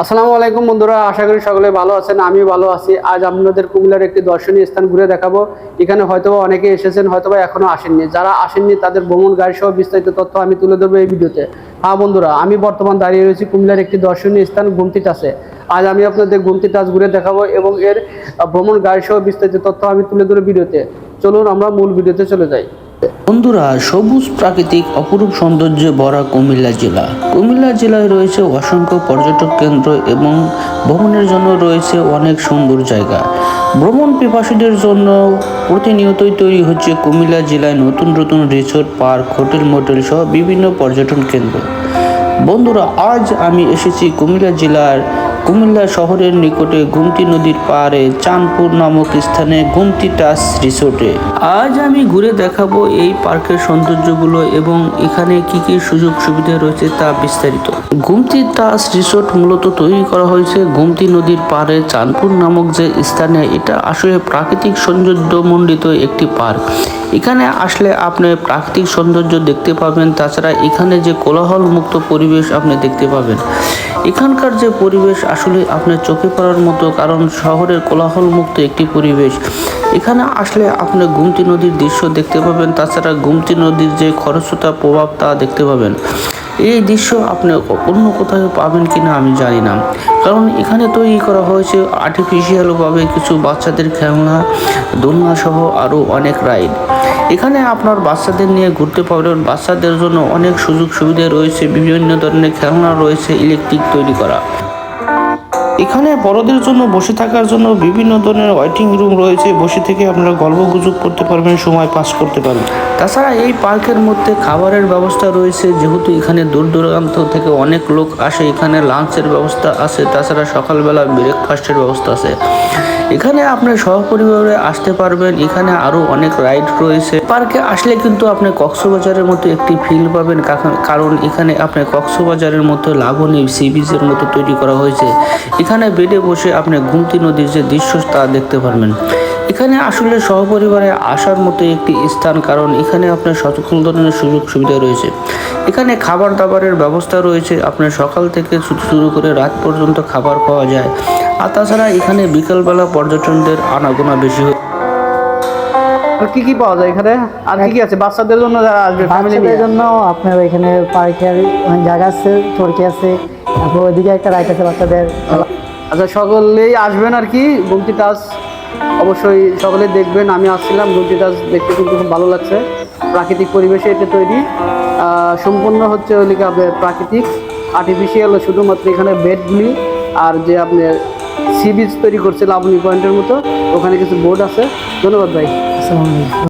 আসসালামু আলাইকুম বন্ধুরা, আশা করি সকলে ভালো আছেন আমি ভালো আছি। আজ আপনাদের কুমিল্লার একটি দর্শনীয় স্থান ঘুরে দেখাবো। এখানে হয়তোবা অনেকে এসেছেন, হয়তোবা এখনও আসেননি। যারা আসেননি, তাদের ভ্রমণ গাড়ি সহ বিস্তারিত তথ্য আমি তুলে ধরবো এই ভিডিওতে। হ্যাঁ বন্ধুরা, আমি বর্তমান দাঁড়িয়ে রয়েছি কুমিল্লার একটি দর্শনীয় স্থান গুমতি টাসে আজ আমি আপনাদের গুমতি টাস ঘুরে দেখাবো এবং এর ভ্রমণ গাড়ি সহ বিস্তারিত তথ্য আমি তুলে ধরবো ভিডিওতে। চলুন আমরা মূল ভিডিওতে চলে যাই। বন্ধুরা, সবুজ প্রাকৃতিক অপরূপ সৌন্দর্যে ভরা কুমিল্লা জেলা। কুমিল্লা জেলায় রয়েছে অসংখ্য পর্যটক কেন্দ্র এবং ভ্রমণের জন্য রয়েছে অনেক সুন্দর জায়গা। ভ্রমণ পিপাসীদের জন্য প্রতিনিয়তই তৈরি হচ্ছে কুমিল্লা জেলায় নতুন নতুন রিসোর্ট, পার্ক, হোটেল, মোটেল সহ বিভিন্ন পর্যটন কেন্দ্র। বন্ধুরা, আজ আমি এসেছি কুমিল্লা জেলার কুমিল্লা শহরের নিকটে গুমতি নদীর পাড়ে চাঁদপুর নামক স্থানে গুমতি টাস রিসোর্টে। আজ আমি ঘুরে দেখাবো এই পার্কের সৌন্দর্যগুলো এবং এখানে কি কি সুযোগ সুবিধা রয়েছে তা বিস্তারিত। গুমতি টাস রিসোর্ট মূলত তৈরি করা হয়েছে গুমতি নদীর পাড়ে চাঁদপুর নামক যে স্থানে। এটা আসলে প্রাকৃতিক সৌন্দর্যমণ্ডিত একটি পার্ক। এখানে আসলে আপনি প্রাকৃতিক সৌন্দর্য দেখতে পাবেন। তাছাড়া এখানে যে কোলাহল মুক্ত পরিবেশ আপনি দেখতে পাবেন। এখানকার যে পরিবেশ আসলে আপনার চোখে পড়ার মতো, কারণ শহরের কোলাহলমুক্ত একটি পরিবেশ। এখানে আসলে আপনি গুমতি নদীর দৃশ্য দেখতে পাবেন, তাছাড়া গুমতি নদীর যে খরস্রোতা প্রভাব তা দেখতে পাবেন। এই দৃশ্য আপনি অন্য কোথাও পাবেন কি না আমি জানি না। কারণ এখানে তৈরি করা হয়েছে আর্টিফিশিয়ালভাবে কিছু বাচ্চাদের খেলনা, দোলনা সহ আরও অনেক রাইড এখানে আপনার বাচ্চাদের নিয়ে ঘুরতে পারবেন। বাচ্চাদের জন্য অনেক সুযোগ সুবিধা রয়েছে। বিভিন্ন ধরনের খেলনা রয়েছে ইলেকট্রিক তৈরি করা। এখানে বড়দের জন্য বসে থাকার জন্য বিভিন্ন ধরনের ওয়েটিং রুম রয়েছে। বসে থেকে আপনারা গল্প গুজব করতে পারবেন, সময় পাস করতে পারবেন। তাছাড়া এই পার্কের মধ্যে খাবারের ব্যবস্থা রয়েছে। যেহেতু এখানে দূর দূরান্ত থেকে অনেক লোক আসে, এখানে লাঞ্চের ব্যবস্থা আছে। তাছাড়া সকালবেলা ব্রেকফাস্টের ব্যবস্থা আছে। এখানে আপনি সহপরিবারে আসতে পারবেন। এখানে আরও অনেক রাইড রয়েছে। পার্কে আসলে কিন্তু আপনি কক্সবাজারের মতো একটি ফিল পাবেন। কারণ এখানে আপনি কক্সবাজারের মতো লাবণী সি বিচের মতো তৈরি করা হয়েছে। এখানে বেডে বসে আপনি গুমতি নদীর যে দৃশ্য তা দেখতে পারবেন। এখানে আসলে সহপরিবারে আসার মতো একটি স্থান কারণ এখানে আপনার সকল ধরনের সুযোগ সুবিধা রয়েছে। এখানে খাবার দাবারের ব্যবস্থা রয়েছে। আপনার সকাল থেকে শুরু শুরু করে রাত পর্যন্ত খাবার পাওয়া যায়। আর তাছাড়া এখানে বিকালবেলা পর্যটনদের আনাগোনা বেশি হয় আর কি কি পাওয়া যায় এখানে? আর কি কি আছে? বাচ্চাদের জন্য যারা আসবে ফ্যামিলি বাচ্চাদের জন্য আপনার এখানে পার্কের জায়গা আছে চরকি আছে। তারপর ওইদিকে একটা রাইড আছে বাচ্চাদের। আচ্ছা সকলেই আসবেন আর কি গুমতি টাচ অবশ্যই সকলেই দেখবেন, আমি আসছিলাম গুমতি টাচ দেখতে কিন্তু খুব ভালো লাগছে, প্রাকৃতিক পরিবেশে এটা তৈরি। সম্পূর্ণ হচ্ছে ওইদিকে আপনার প্রাকৃতিক আর্টিফিশিয়াল শুধুমাত্র এখানে বেডগুলি আর যে আপনার সি বিচ তৈরি করছে লাবণী পয়েন্টের মতো, ওখানে কিছু বোর্ড আছে। ধন্যবাদ ভাই। আসসালামু আলাইকুম।